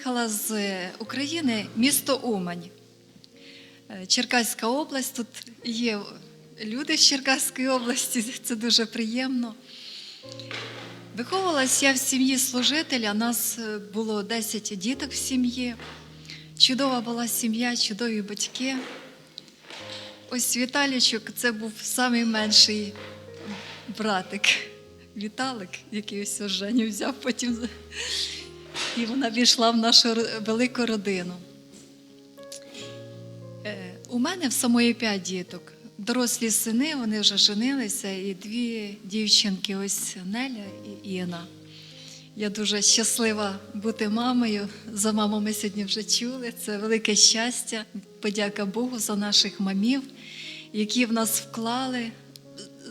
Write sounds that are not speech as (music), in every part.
приїхала з України, місто Умань. Е, Черкаська область. Тут є люди з Черкаської області, (laughs) це дуже приємно. Виховувалася я в сім'ї служителя. Нас е, було 10 діток в сім'ї. Чудова була сім'я, чудові батьки. Ось Віталічок це був найменший братик. (laughs) Віталик, який ось Женю взяв потім. І вона війшла в нашу велику родину. Е, У мене в самої п'ять діток. Дорослі сини, вони вже женилися, і дві дівчинки, ось Неля і Інна. Я дуже щаслива бути мамою. За маму ми сьогодні вже чули. Це велике щастя. Подяка Богу за наших мамів, які в нас вклали,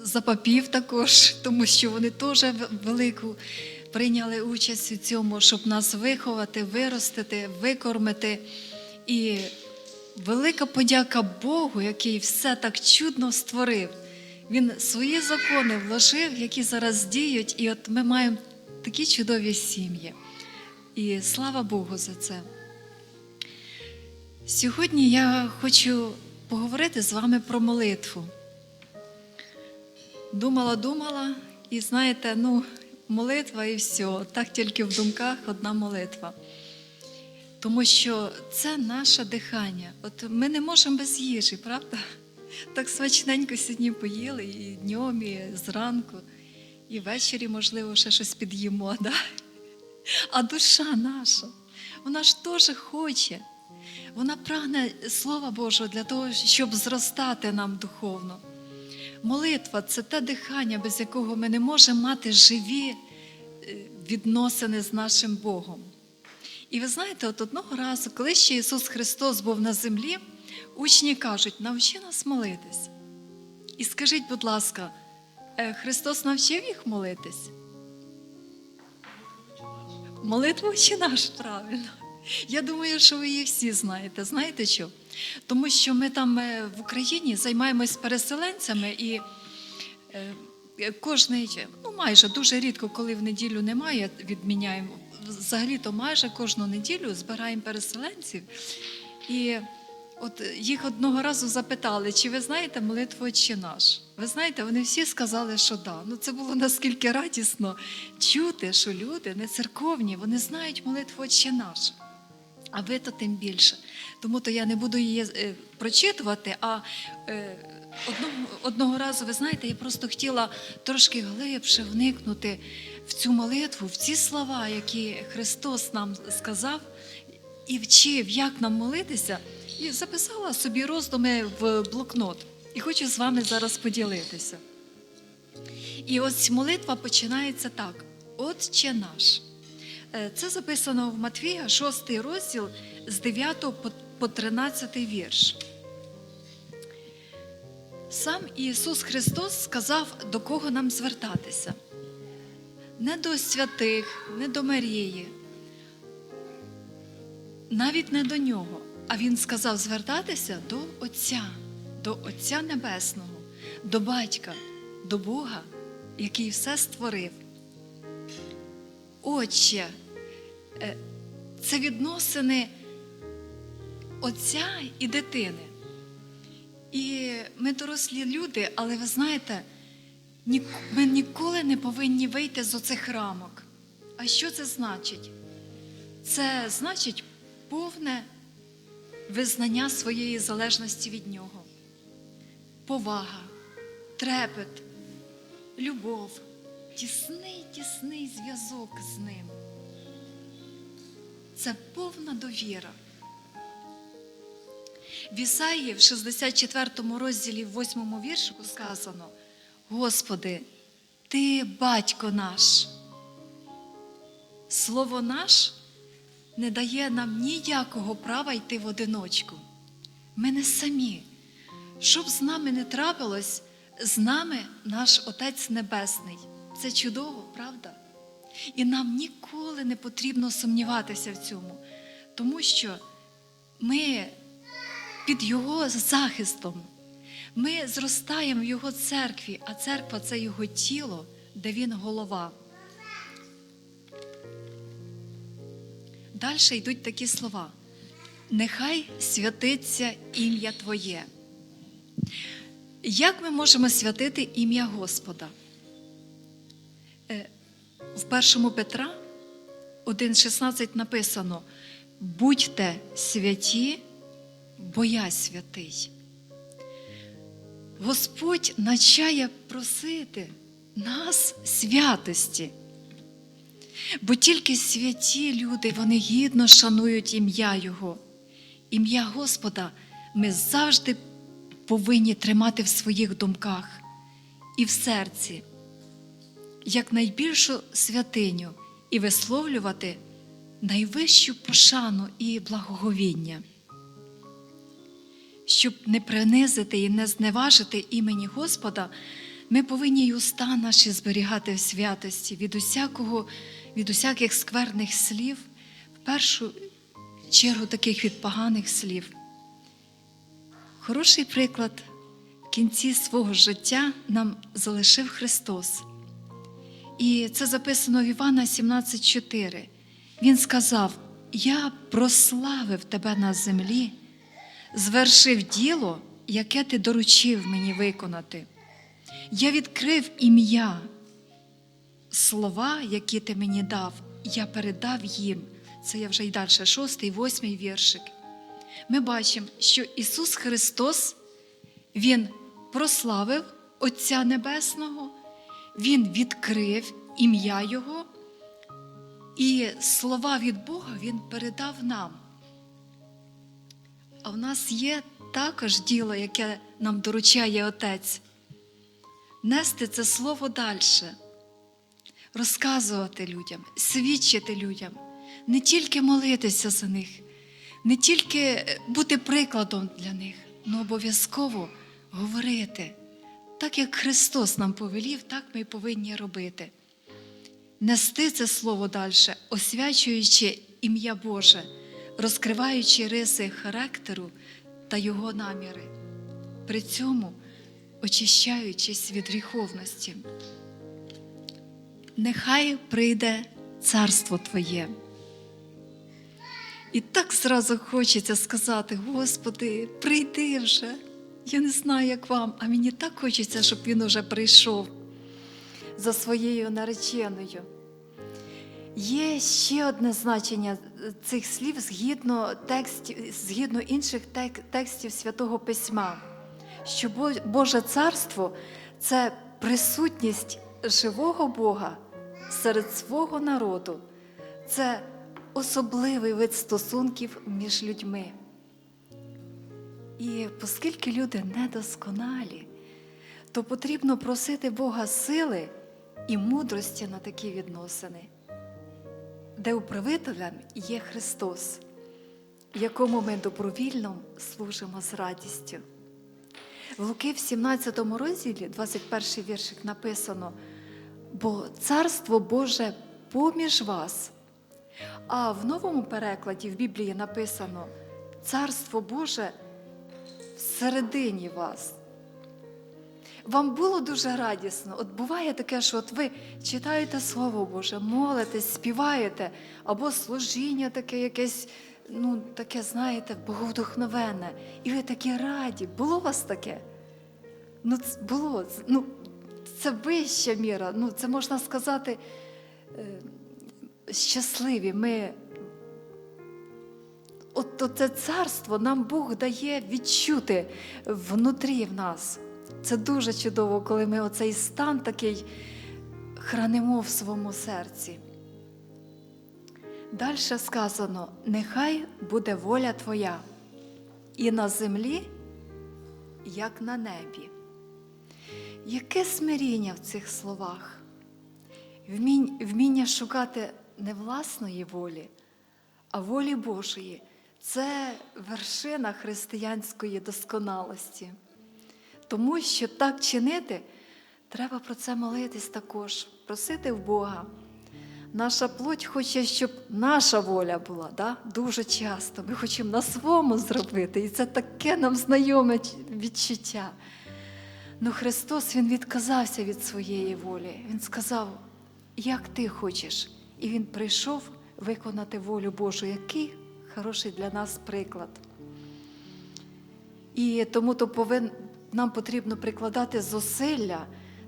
за папів також, (laughs) тому що вони теж велику прийняли участь у цьому, щоб нас виховати, виростити, викормити. І велика подяка Богу, який все так чудно створив. Він свої закони вложив, які зараз діють, і от ми маємо такі чудові сім'ї. І слава Богу за це. Сьогодні я хочу поговорити з вами про молитву. Думала, думала, і знаєте, ну, молитва і все. Так тільки в думках одна молитва. Тому що це наше дихання. От ми не можемо без їжі, правда? Так смачненько сьогодні поїли і днем, і зранку, і ввечері, можливо, ще щось під'їмо. (laughs) Да? А душа наша, вона ж теж хоче. Вона прагне Слова Божого для того, щоб зростати нам духовно. Молитва це те дихання, без якого ми не можемо мати живі е, відносини з нашим Богом. І ви знаєте, от одного разу, коли ще Ісус Христос був на землі, учні кажуть, навчи нас молитись. І скажіть, будь ласка, е, Христос навчив їх молитись? Молитву чи наш правильно? Я думаю, що ви її всі знаєте. Знаєте що? Тому що ми там е, в Україні займаємось переселенцями і е, кожний, ну майже дуже рідко, коли в неділю немає, відміняємо. Взагалі-то майже кожну неділю збираємо переселенців. І от їх одного разу запитали, чи ви знаєте молитву «Отче наш? Ви знаєте, вони всі сказали, що да. Ну це було наскільки радісно чути, що люди не церковні, вони знають молитву «Отче наш. А ви то тим більше. Тому то я не буду її е, прочитувати. А е, одного, одного разу, ви знаєте, я просто хотіла трошки глибше вникнути в цю молитву, в ці слова, які Христос нам сказав і вчив, як нам молитися, і записала собі роздуми в блокнот. І хочу з вами зараз поділитися. І ось молитва починається так: Отче наш. Е, Це записано в Матвія, 6 розділ з 9 по- по 13 вірш. Сам Ісус Христос сказав, до кого нам звертатися. Не до святих, не до Марії, навіть не до нього. А Він сказав звертатися до Отця, до Отця Небесного, до Батька, до Бога, який все створив. Отче, е, це відносини отця і дитини. І ми дорослі люди, але ви знаєте, ми ніколи не повинні вийти з оцих рамок. А що це значить? Це значить повне визнання своєї залежності від нього, повага, трепет, любов, тісний, тісний зв'язок з ним. Це повна довіра. В Ісаї в 64 розділі, в 8 віршику сказано: Господи, Ти батько наш. Слово наш не дає нам ніякого права йти в одиночку. Ми не самі. Щоб з нами не трапилось, з нами наш Отець Небесний. Це чудово, правда? І нам ніколи не потрібно сумніватися в цьому, тому що ми під Його захистом. Ми зростаємо в Його церкві, а церква це Його тіло, де Він голова. далі йдуть такі слова. Нехай святиться ім'я Твоє. Як ми можемо святити ім'я Господа? Е, В першому Петра 1,16 написано: будьте святі, бо я святий. Господь навчає просити нас святості. Бо тільки святі люди, вони гідно шанують ім'я Його. Ім'я Господа ми завжди повинні тримати в своїх думках і в серці, як найбільшу святиню і висловлювати найвищу пошану і благоговіння. Щоб не принизити і не зневажити імені Господа, ми повинні й уста наші зберігати в святості від усякого, від усяких скверних слів, в першу чергу таких від поганих слів. Хороший приклад в кінці свого життя нам залишив Христос. І це записано в Івана 17,4. Він сказав: Я прославив тебе на землі, звершив діло, яке ти доручив мені виконати. Я відкрив ім'я, слова, які ти мені дав, я передав їм. Це я вже й далі, шостий, восьмий віршик. Ми бачимо, що Ісус Христос, Він прославив Отця Небесного, Він відкрив ім'я Його, і слова від Бога Він передав нам. А в нас є також діло, яке нам доручає Отець. Нести це слово далі, розказувати людям, свідчити людям, не тільки молитися за них, не тільки бути прикладом для них, але обов'язково говорити. Так як Христос нам повелів, так ми й повинні робити. Нести це слово далі, освячуючи ім'я Боже, розкриваючи риси характеру та його наміри, при цьому очищаючись від гріховності. Нехай прийде царство Твоє. І так зразу хочеться сказати: Господи, прийди вже. Я не знаю, як вам, а мені так хочеться, щоб він уже прийшов за своєю нареченою. Є ще одне значення цих слів згідно текстів, згідно інших тек- текстів Святого Письма, що Боже Царство це присутність живого Бога серед свого народу, це особливий вид стосунків між людьми. І оскільки люди недосконалі, то потрібно просити Бога сили і мудрості на такі відносини, де управителем є Христос, якому ми добровільно служимо з радістю. В Луки в 17 розділі, 21 віршик написано, бо Царство Боже поміж вас. А в новому перекладі в Біблії написано Царство Боже всередині вас. Вам було дуже радісно. От буває таке, що от ви читаєте Слово Боже, молитесь, співаєте, або служіння таке якесь, ну, таке, знаєте, боговдохновенне. І ви такі раді. Було у вас таке? Ну, ц- було. Ну, це вища міра. Ну, це можна сказати е, щасливі. Ми От це царство нам Бог дає відчути внутрі в нас. Це дуже чудово, коли ми оцей стан такий хранимо в своєму серці. Далі сказано: нехай буде воля Твоя і на землі, як на небі. Яке смиріння в цих словах? Вміння шукати не власної волі, а волі Божої це вершина християнської досконалості. Тому що так чинити, треба про це молитись також, просити в Бога. Наша плоть хоче, щоб наша воля була, да? дуже часто. Ми хочемо на своєму зробити, і це таке нам знайоме відчуття. Ну Христос Він відказався від своєї волі. Він сказав, як ти хочеш. І Він прийшов виконати волю Божу. Який хороший для нас приклад. І тому то повин, нам потрібно прикладати зусилля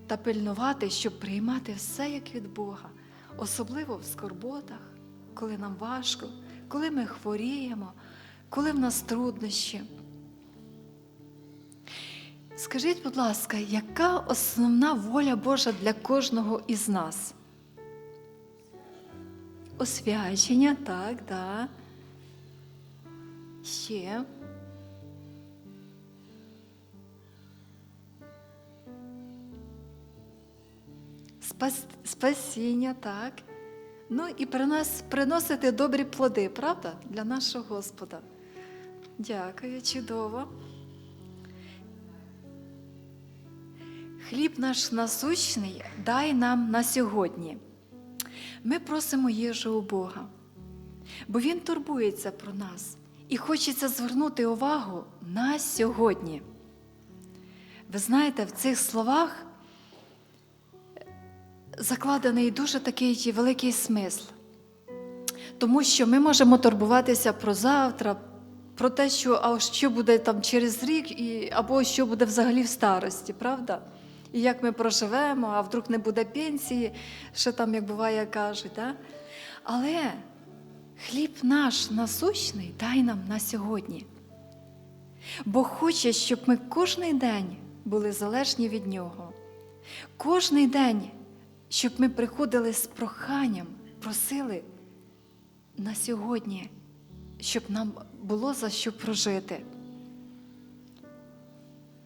та пильнувати, щоб приймати все як від Бога, особливо в скорботах, коли нам важко, коли ми хворіємо, коли в нас труднощі. Скажіть, будь ласка, яка основна воля Божа для кожного із нас? Освячення, так, да. Ще. Спас, спасіння, так. Ну і принос, приносити добрі плоди, правда? Для нашого Господа. Дякую, чудово. Хліб наш насущний дай нам на сьогодні. Ми просимо їжу у Бога, бо Він турбується про нас і хочеться звернути увагу на сьогодні. Ви знаєте, в цих словах закладений дуже такий великий смисл, тому що ми можемо турбуватися про завтра, про те, що а що буде там через рік, і, або що буде взагалі в старості, правда? І як ми проживемо, а вдруг не буде пенсії, що там, як буває, кажуть. Да? Але хліб наш насущний дай нам на сьогодні. Бо хоче, щоб ми кожний день були залежні від Нього. Кожний день, щоб ми приходили з проханням, просили на сьогодні, щоб нам було за що прожити.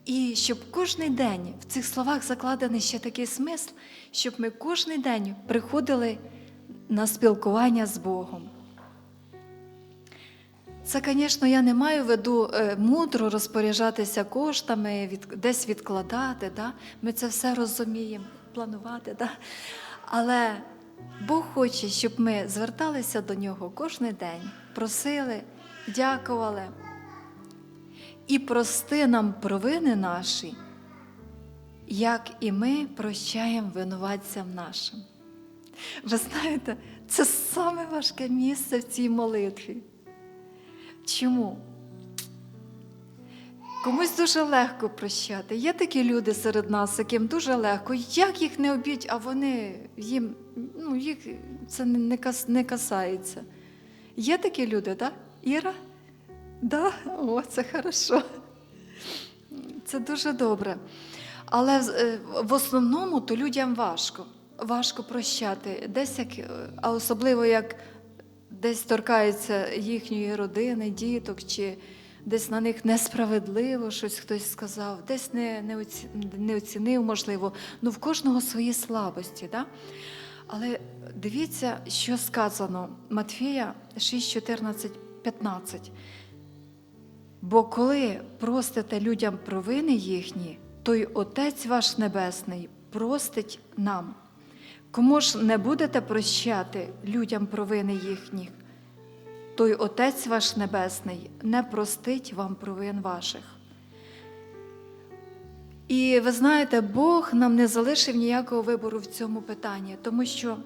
І щоб кожен день в цих словах закладений ще такий смисл, щоб ми кожен день приходили на спілкування з Богом. Це, звісно, я не маю в виду е, мудро розпоряджатися коштами, від, десь відкладати. Да? Ми це все розуміємо, планувати. Да? Але Бог хоче, щоб ми зверталися до нього кожен день, просили, дякували. І прости нам провини наші, як і ми прощаємо винуватцям нашим. Ви знаєте, це саме важке місце в цій молитві. Чому? Комусь дуже легко прощати. Є такі люди серед нас, яким дуже легко. Як їх не обідь, а вони їм, ну, їх це не, не, кас, не касається. Є такі люди, так? Іра? Да? О, це хорошо. Це дуже добре. Але е, в основному то людям важко. Важко прощати. Десь як, е, а особливо як десь торкаються їхньої родини, діток, чи десь на них несправедливо щось хтось сказав, десь не, не, оці, не оцінив, можливо. Ну, в кожного свої слабості. Да? Але дивіться, що сказано Матфія 6, 14, 15. Бо коли простите людям провини їхні, то й Отець ваш Небесний простить нам. Кому ж не будете прощати людям провини їхніх, то й Отець ваш Небесний не простить вам провин ваших. І ви знаєте, Бог нам не залишив ніякого вибору в цьому питанні, тому що,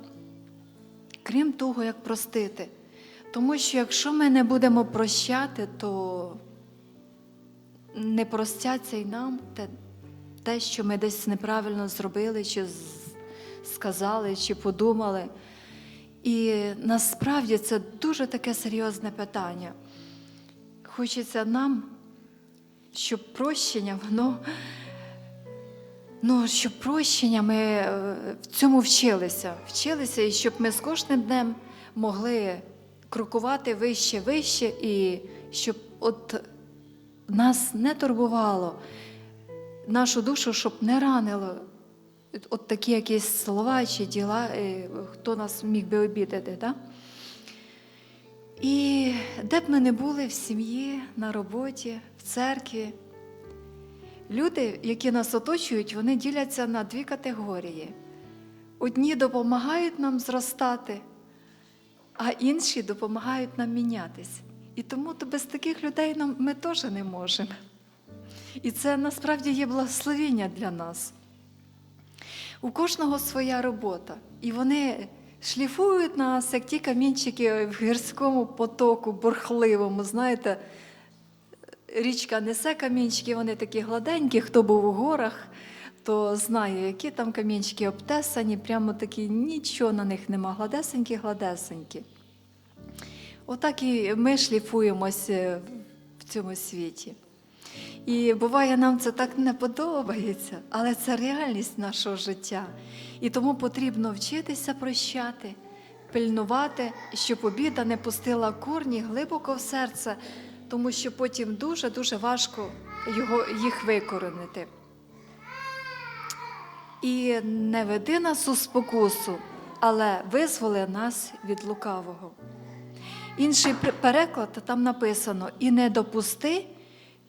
крім того, як простити, тому що якщо ми не будемо прощати, то не простяться й нам те, те, що ми десь неправильно зробили, чи сказали, чи подумали. І насправді це дуже таке серйозне питання. Хочеться нам, щоб прощення, воно, ну, щоб прощення ми е, в цьому вчилися, вчилися, і щоб ми з кожним днем могли крокувати вище, вище, і щоб от нас не турбувало, нашу душу, щоб не ранило от такі якісь слова чи діла, е, хто нас міг би обідати. Да? І де б ми не були в сім'ї, на роботі, в церкві, люди, які нас оточують, вони діляться на дві категорії. Одні допомагають нам зростати, а інші допомагають нам мінятись. І тому то без таких людей нам, ми теж не можемо. І це насправді є благословіння для нас. У кожного своя робота, і вони шліфують нас, як ті камінчики в гірському потоку, бурхливому. Знаєте, річка несе камінчики, вони такі гладенькі, хто був у горах, то знає, які там камінчики обтесані, прямо такі нічого на них нема, гладесенькі, гладесенькі. Отак і ми шліфуємось е, в цьому світі. І буває, нам це так не подобається, але це реальність нашого життя. І тому потрібно вчитися прощати, пильнувати, щоб обіда не пустила корні глибоко в серце, тому що потім дуже-дуже важко його, їх викоренити. І не веди нас у спокусу, але визволи нас від лукавого. Інший переклад там написано: і не допусти,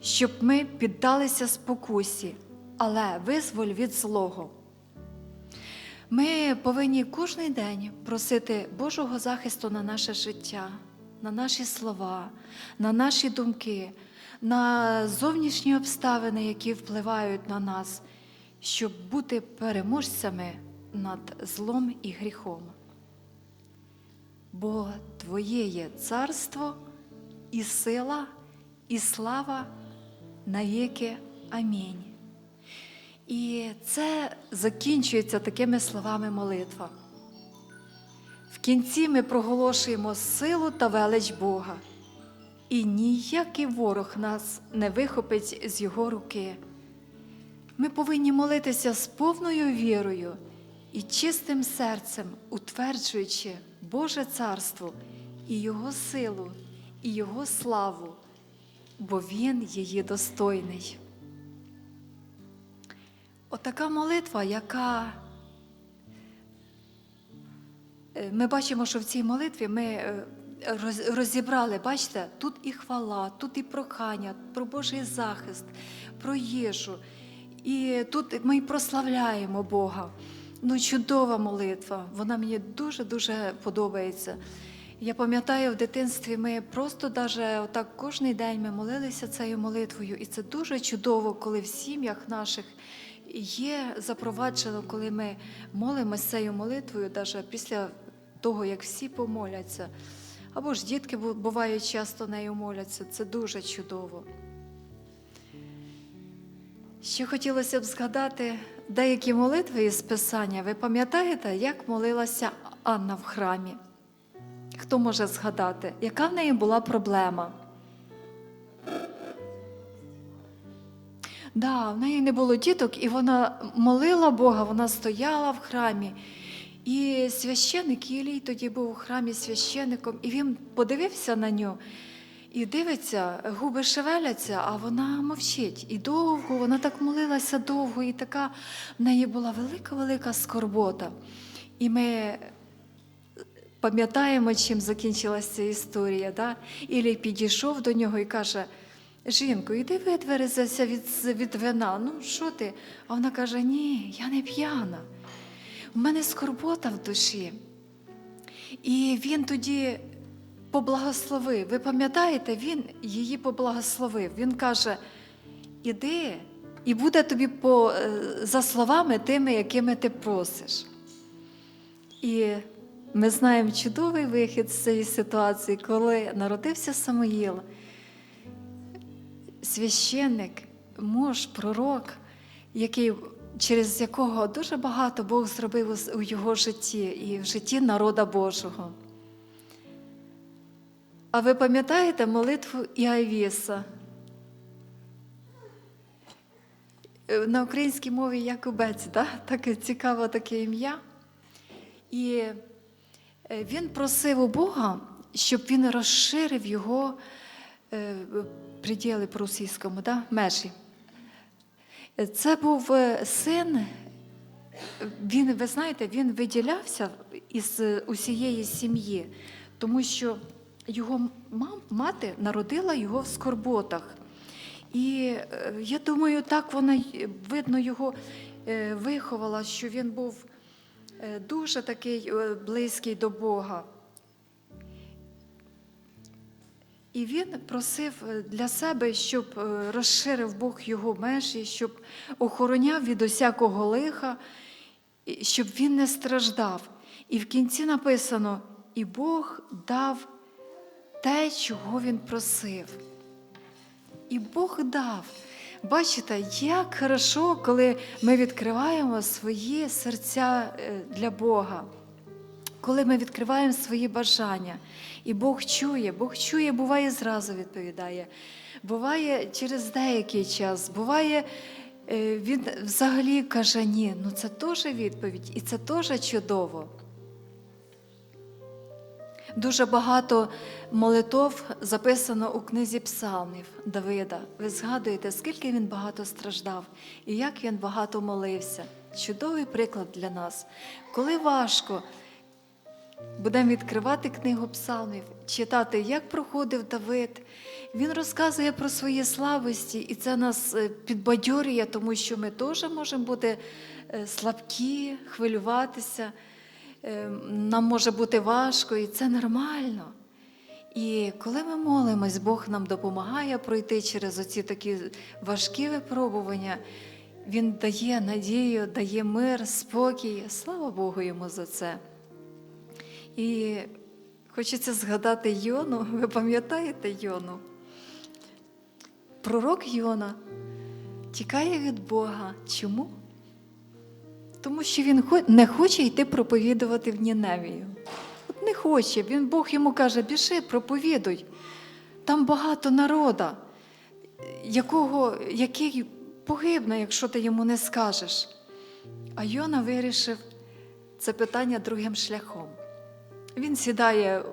щоб ми піддалися спокусі, але визволь від злого. Ми повинні кожен день просити Божого захисту на наше життя, на наші слова, на наші думки, на зовнішні обставини, які впливають на нас, щоб бути переможцями над злом і гріхом. Бо Твоє є царство і сила, і слава навіки. Амінь. І це закінчується такими словами молитва. В кінці ми проголошуємо силу та велич Бога, і ніякий ворог нас не вихопить з Його руки. Ми повинні молитися з повною вірою і чистим серцем, утверджуючи Боже царство і Його силу, і Його славу, бо Він її достойний. Отака молитва, яка Е, ми бачимо, що в цій молитві ми е, розібрали, бачите, тут і хвала, тут і прохання, про Божий захист, про їжу. І тут ми прославляємо Бога. Ну, чудова молитва. Вона мені дуже-дуже подобається. Я пам'ятаю, в дитинстві ми просто даже отак кожен день ми молилися цією молитвою, і це дуже чудово, коли в сім'ях наших є запроваджено, коли ми молимося цією молитвою, навіть після того, як всі помоляться. Або ж дітки бувають часто нею моляться. Це дуже чудово. Ще хотілося б згадати деякі молитви із Писання. Ви пам'ятаєте, як молилася Анна в храмі? Хто може згадати, яка в неї була проблема? Да, в неї не було діток, і вона молила Бога, вона стояла в храмі. І священик Ілій тоді був у храмі священником, і він подивився на нього і дивиться, губи шевеляться, а вона мовчить. І довго, вона так молилася довго, і така в неї була велика-велика скорбота. І ми пам'ятаємо, чим закінчилася ця історія. Да? Ілій підійшов до нього і каже: Жінко, іди витверезися від, від вина. Ну, що ти? А вона каже: Ні, я не п'яна. У мене скорбота в душі. І він тоді поблагословив. Ви пам'ятаєте, він її поблагословив. Він каже: іди, і буде тобі по, е, за словами тими, якими ти просиш. І ми знаємо чудовий вихід з цієї ситуації, коли народився Самуїл, священник, муж, пророк, який, через якого дуже багато Бог зробив у- його житті і в житті народа Божого. А ви пам'ятаєте молитву Іавіса? Е, На українській мові Якубець, да? таке цікаве таке ім'я. І він просив у Бога, щоб він розширив його е, приділи по-російському, да? межі. Е, Це був е, син, він, ви знаєте, він виділявся із е, усієї сім'ї, тому що його мам, мати народила його в скорботах. І е, я думаю, так вона видно його е, виховала, що він був е, дуже такий е, близький до Бога. І він просив е, для себе, щоб е, розширив Бог його межі, щоб охороняв від усякого лиха, щоб він не страждав. І в кінці написано: і Бог дав те, чого він просив. І Бог дав. Бачите, як хорошо, коли ми відкриваємо свої серця е, для Бога, коли ми відкриваємо свої бажання. І Бог чує, Бог чує, буває, зразу відповідає. Буває через деякий час, буває, е, він взагалі каже ні. Ну це теж відповідь, і це теж чудово. Дуже багато молитов записано у книзі псалмів Давида. Ви згадуєте, скільки він багато страждав і як він багато молився. Чудовий приклад для нас. Коли важко, будемо відкривати книгу псалмів, читати, як проходив Давид. Він розказує про свої слабості, і це нас е, підбадьорює, тому що ми теж можемо бути е, слабкі, хвилюватися. Е, Нам може бути важко, і це нормально. І коли ми молимось, Бог нам допомагає пройти через оці такі важкі випробування. Він дає надію, дає мир, спокій. Слава Богу йому за це. І хочеться згадати Йону. Ви пам'ятаєте Йону? Пророк Йона тікає від Бога. Чому? Тому що він не хоче йти проповідувати в Ніневію. От не хоче. Він Бог йому каже: біжи, проповідуй. Там багато народа, якого, який погибне, якщо ти йому не скажеш. А Йона вирішив це питання другим шляхом. Він сідає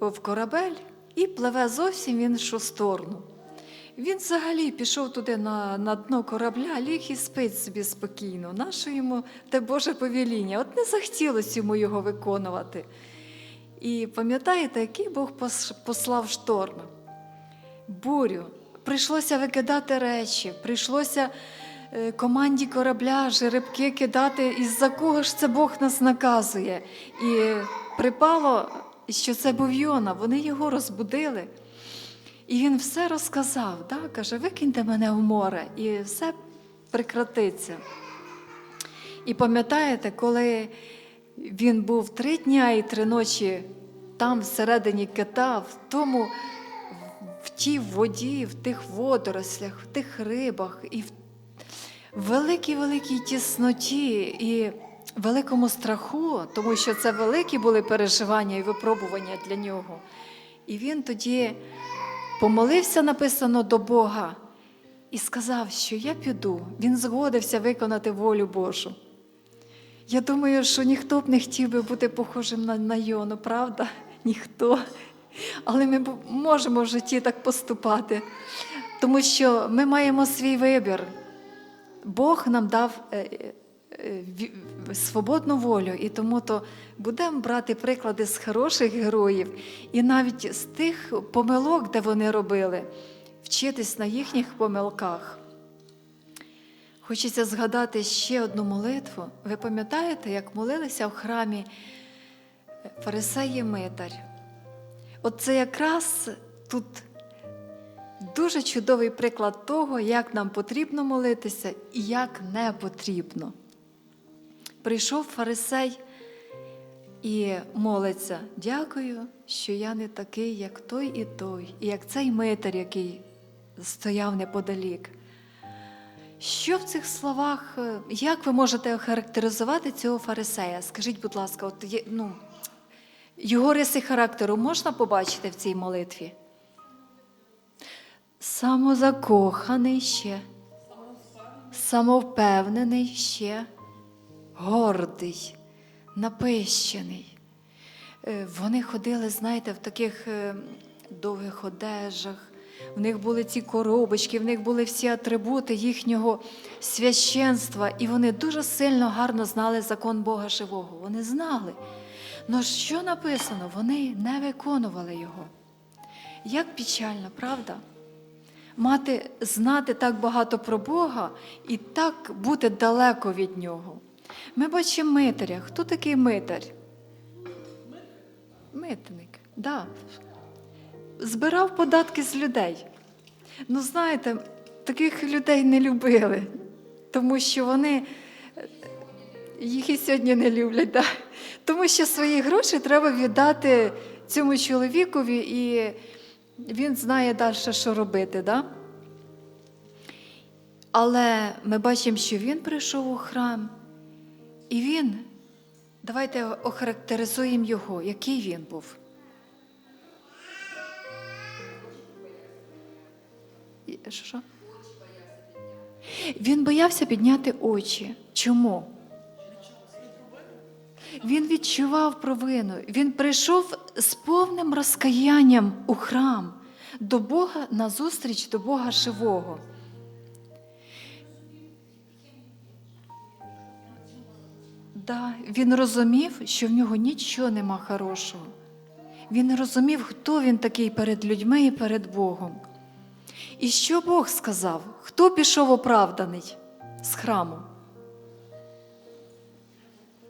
в корабель і пливе зовсім в іншу сторону. Він взагалі пішов туди на, на дно корабля, ліг і спить собі спокійно. Нащо йому те Боже повеління? От не захотілося йому його виконувати. І пам'ятаєте, який Бог послав шторм? Бурю. Прийшлося викидати речі, прийшлося е, команді корабля жеребки кидати, із-за кого ж це Бог нас наказує. І припало, що це був Йона, вони його розбудили. І він все розказав, да? каже, викиньте мене в море, і все прекратиться. І пам'ятаєте, коли він був три дня і три ночі там, всередині кита, в тому, в тій воді, в тих водорослях, в тих рибах, і в великій великій тісноті і великому страху, тому що це великі були переживання і випробування для нього. І він тоді помолився, написано до Бога, і сказав, що я піду. Він згодився виконати волю Божу. Я думаю, що ніхто б не хотів би бути похожим на, на Йону, правда? Ніхто. Але ми можемо в житті так поступати, тому що ми маємо свій вибір. Бог нам дав е, е, свободну волю, і тому то будемо брати приклади з хороших героїв, і навіть з тих помилок, де вони робили, вчитись на їхніх помилках. Хочеться згадати ще одну молитву. Ви пам'ятаєте, як молилися в храмі Фарисей і Митар? От це якраз тут дуже чудовий приклад того, як нам потрібно молитися і як не потрібно. Прийшов фарисей і молиться: дякую, що я не такий, як той і той, і як цей митар, який стояв неподалік. Що в цих словах, е, як ви можете охарактеризувати цього фарисея? Скажіть, будь ласка, от є, ну, його риси характеру можна побачити в цій молитві? Самозакоханий ще, самовпевнений ще, гордий, напищений. Е, Вони ходили, знаєте, в таких е, довгих одежах. В них були ці коробочки, в них були всі атрибути їхнього священства, і вони дуже сильно гарно знали закон Бога живого. Вони знали. Но що написано? Вони не виконували його. Як печально, правда? Мати, знати так багато про Бога і так бути далеко від нього. Ми бачимо митаря. Хто такий митар? Митник, да. Збирав податки з людей. Ну, знаєте, таких людей не любили, тому що вони їх і сьогодні не люблять. Да? Тому що свої гроші треба віддати цьому чоловікові, і він знає далі, що робити. Да? Але ми бачимо, що він прийшов у храм, і він, давайте охарактеризуємо його, який він був. Що? Він боявся підняти очі. Чому? Він відчував провину. Він прийшов з повним розкаянням у храм до Бога на зустріч до Бога живого. Да, він розумів, що в нього нічого нема хорошого. Він розумів, хто він такий перед людьми і перед Богом. І що Бог сказав? Хто пішов оправданий з храму?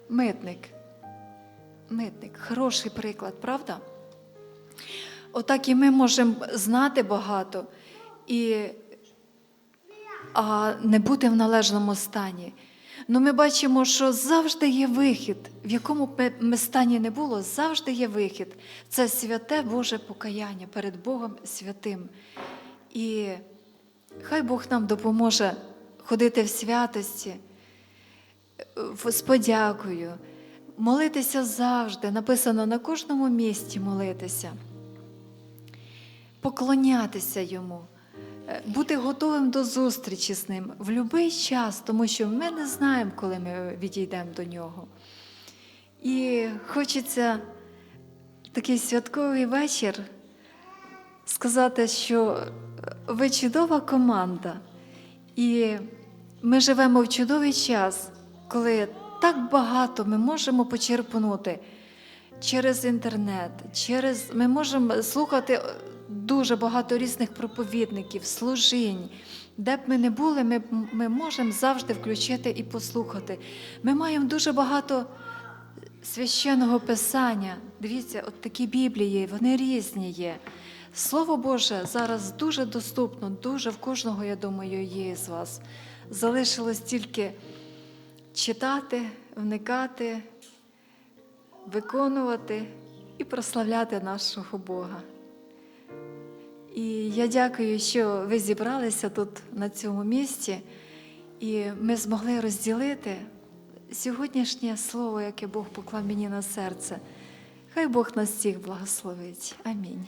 Митник. Митник. Хороший приклад, правда? Отак і ми можемо знати багато і а не бути в належному стані. Ну ми бачимо, що завжди є вихід, в якому б ми стані не було, завжди є вихід. Це святе Боже покаяння перед Богом святим. І хай Бог нам допоможе ходити в святості, з подякою, молитися завжди, написано на кожному місці молитися, поклонятися йому, бути готовим до зустрічі з ним в будь-який час, тому що ми не знаємо, коли ми відійдемо до нього. І хочеться такий святковий вечір сказати, що ви чудова команда, і ми живемо в чудовий час, коли так багато ми можемо почерпнути через інтернет, через ми можемо слухати дуже багато різних проповідників, служінь. Де б ми не були, ми, ми можемо завжди включити і послухати. Ми маємо дуже багато священного писання. Дивіться, от такі Біблії, вони різні є. Слово Боже зараз дуже доступно, дуже в кожного, я думаю, є з вас. Залишилось тільки читати, вникати, виконувати і прославляти нашого Бога. І я дякую, що ви зібралися тут на цьому місці, і ми змогли розділити сьогоднішнє слово, яке Бог поклав мені на серце. Хай Бог нас всіх благословить. Амінь.